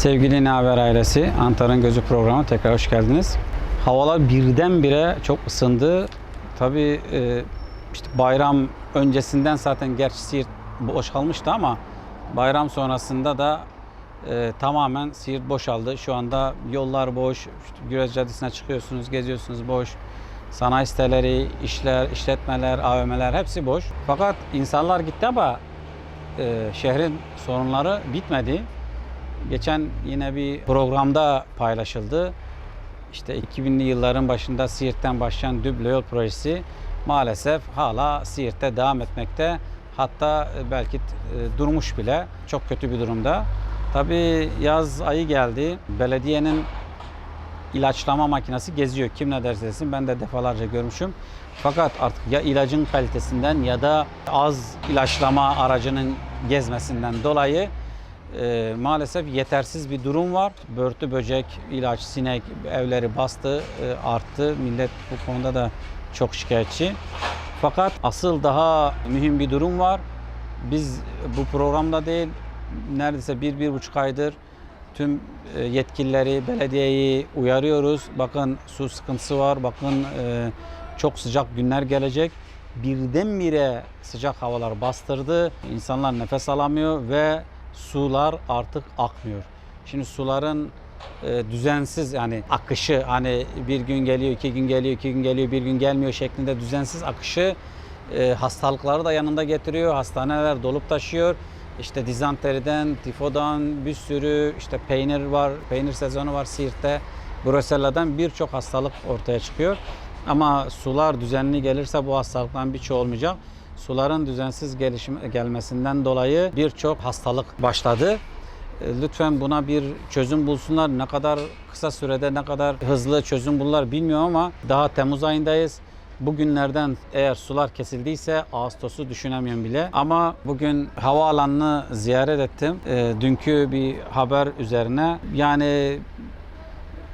Sevgili Ne ailesi, Antar'ın Gözü programı tekrar hoş geldiniz. Havalar birdenbire çok ısındı. Tabii e, işte bayram öncesinden zaten gerçi Siirt boşalmıştı ama bayram sonrasında da e, tamamen Siirt boşaldı. Şu anda yollar boş, işte Güreç Caddesi'ne çıkıyorsunuz, geziyorsunuz boş. Sanayi siteleri, işler, işletmeler, AVM'ler hepsi boş. Fakat insanlar gitti ama e, şehrin sorunları bitmedi. Geçen yine bir programda paylaşıldı. İşte 2000'li yılların başında Siirt'ten başlayan Düble Yol projesi maalesef hala Siirt'te devam etmekte. Hatta belki e, durmuş bile. Çok kötü bir durumda. Tabii yaz ayı geldi. Belediyenin ilaçlama makinesi geziyor. Kim ne derse desin ben de defalarca görmüşüm. Fakat artık ya ilacın kalitesinden ya da az ilaçlama aracının gezmesinden dolayı e, maalesef yetersiz bir durum var. Börtü, böcek, ilaç, sinek evleri bastı, e, arttı. Millet bu konuda da çok şikayetçi. Fakat asıl daha mühim bir durum var. Biz bu programda değil, neredeyse bir, bir buçuk aydır tüm e, yetkilileri, belediyeyi uyarıyoruz. Bakın su sıkıntısı var, bakın e, çok sıcak günler gelecek. Birdenbire sıcak havalar bastırdı. İnsanlar nefes alamıyor ve sular artık akmıyor. Şimdi suların e, düzensiz yani akışı hani bir gün geliyor, iki gün geliyor, iki gün geliyor, bir gün gelmiyor şeklinde düzensiz akışı e, hastalıkları da yanında getiriyor. Hastaneler dolup taşıyor. İşte dizanteriden, tifodan bir sürü işte peynir var, peynir sezonu var Siirt'te. Brusela'dan birçok hastalık ortaya çıkıyor. Ama sular düzenli gelirse bu hastalıktan birçoğu olmayacak. Suların düzensiz gelişim, gelmesinden dolayı birçok hastalık başladı. E, Lütfen buna bir çözüm bulsunlar. Ne kadar kısa sürede ne kadar hızlı çözüm bulurlar bilmiyorum ama daha Temmuz ayındayız. Bugünlerden eğer sular kesildiyse Ağustos'u düşünemiyorum bile. Ama bugün havaalanını ziyaret ettim. E, dünkü bir haber üzerine. Yani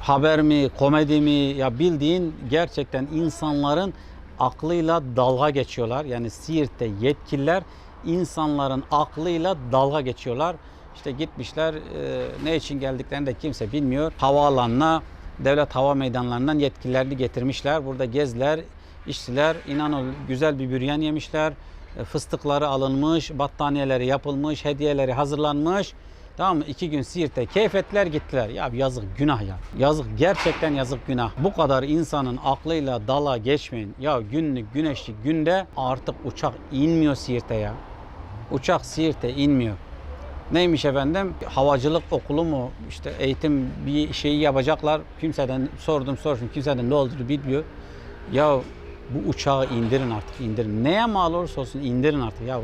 haber mi, komedi mi ya bildiğin gerçekten insanların aklıyla dalga geçiyorlar. Yani Siirt'te yetkililer insanların aklıyla dalga geçiyorlar. İşte gitmişler e, ne için geldiklerini de kimse bilmiyor. Havaalanına, devlet hava meydanlarından yetkililerini getirmişler. Burada gezdiler, içtiler. İnanın güzel bir büryan yemişler. E, Fıstıkları alınmış, battaniyeleri yapılmış, hediyeleri hazırlanmış. Tamam mı? İki gün Siirt'te keyfettiler gittiler. Ya yazık günah ya. Yazık gerçekten yazık günah. Bu kadar insanın aklıyla dala geçmeyin. Ya günlük güneşli günde artık uçak inmiyor Siirt'e ya. Uçak Siirt'e inmiyor. Neymiş efendim? Havacılık okulu mu? İşte eğitim bir şeyi yapacaklar. Kimseden sordum sordum. Kimseden ne olduğunu bilmiyor. Ya bu uçağı indirin artık indirin. Neye mal olursa olsun indirin artık ya.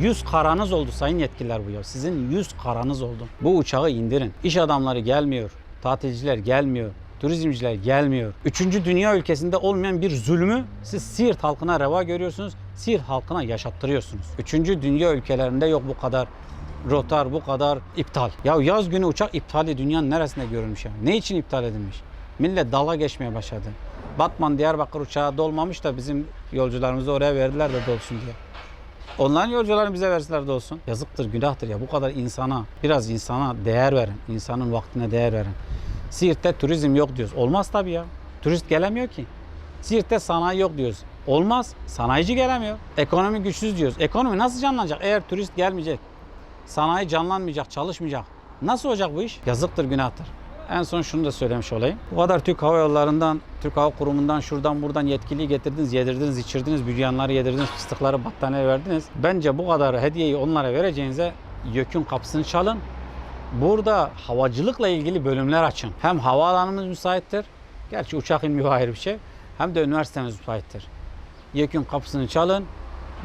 Yüz karanız oldu sayın yetkililer bu ya. Sizin yüz karanız oldu. Bu uçağı indirin. İş adamları gelmiyor. Tatilciler gelmiyor. Turizmciler gelmiyor. Üçüncü dünya ülkesinde olmayan bir zulmü siz Siirt halkına reva görüyorsunuz. Siirt halkına yaşattırıyorsunuz. Üçüncü dünya ülkelerinde yok bu kadar rotar, bu kadar iptal. Ya yaz günü uçak iptali dünyanın neresinde görülmüş ya? Ne için iptal edilmiş? Millet dala geçmeye başladı. Batman Diyarbakır uçağı dolmamış da bizim yolcularımızı oraya verdiler de dolsun diye. Onların yolcularını bize verseler de olsun. Yazıktır, günahtır ya. Bu kadar insana, biraz insana değer verin. İnsanın vaktine değer verin. Siirt'te turizm yok diyoruz. Olmaz tabii ya. Turist gelemiyor ki. Siirt'te sanayi yok diyoruz. Olmaz. Sanayici gelemiyor. Ekonomi güçsüz diyoruz. Ekonomi nasıl canlanacak eğer turist gelmeyecek? Sanayi canlanmayacak, çalışmayacak. Nasıl olacak bu iş? Yazıktır, günahtır. En son şunu da söylemiş olayım. Bu kadar Türk Hava Yolları'ndan, Türk Hava Kurumu'ndan, şuradan buradan yetkiliyi getirdiniz, yedirdiniz, içirdiniz, büryanları yedirdiniz, fıstıkları, battaniye verdiniz. Bence bu kadar hediyeyi onlara vereceğinize YÖK'ün kapısını çalın. Burada havacılıkla ilgili bölümler açın. Hem havaalanımız müsaittir. Gerçi uçak inmiyor ayrı bir şey. Hem de üniversitemiz müsaittir. YÖK'ün kapısını çalın.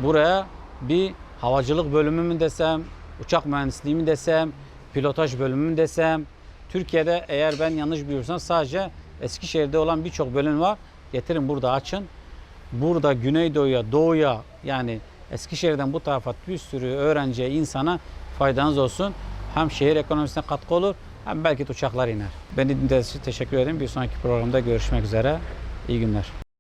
Buraya bir havacılık bölümü mü desem, uçak mühendisliği mi desem, pilotaj bölümü mü desem. Türkiye'de eğer ben yanlış biliyorsam sadece Eskişehir'de olan birçok bölüm var. Getirin burada açın. Burada Güneydoğu'ya, Doğu'ya yani Eskişehir'den bu tarafa bir sürü öğrenciye, insana faydanız olsun. Hem şehir ekonomisine katkı olur hem belki de uçaklar iner. Beni dinlediğiniz için teşekkür ederim. Bir sonraki programda görüşmek üzere. İyi günler.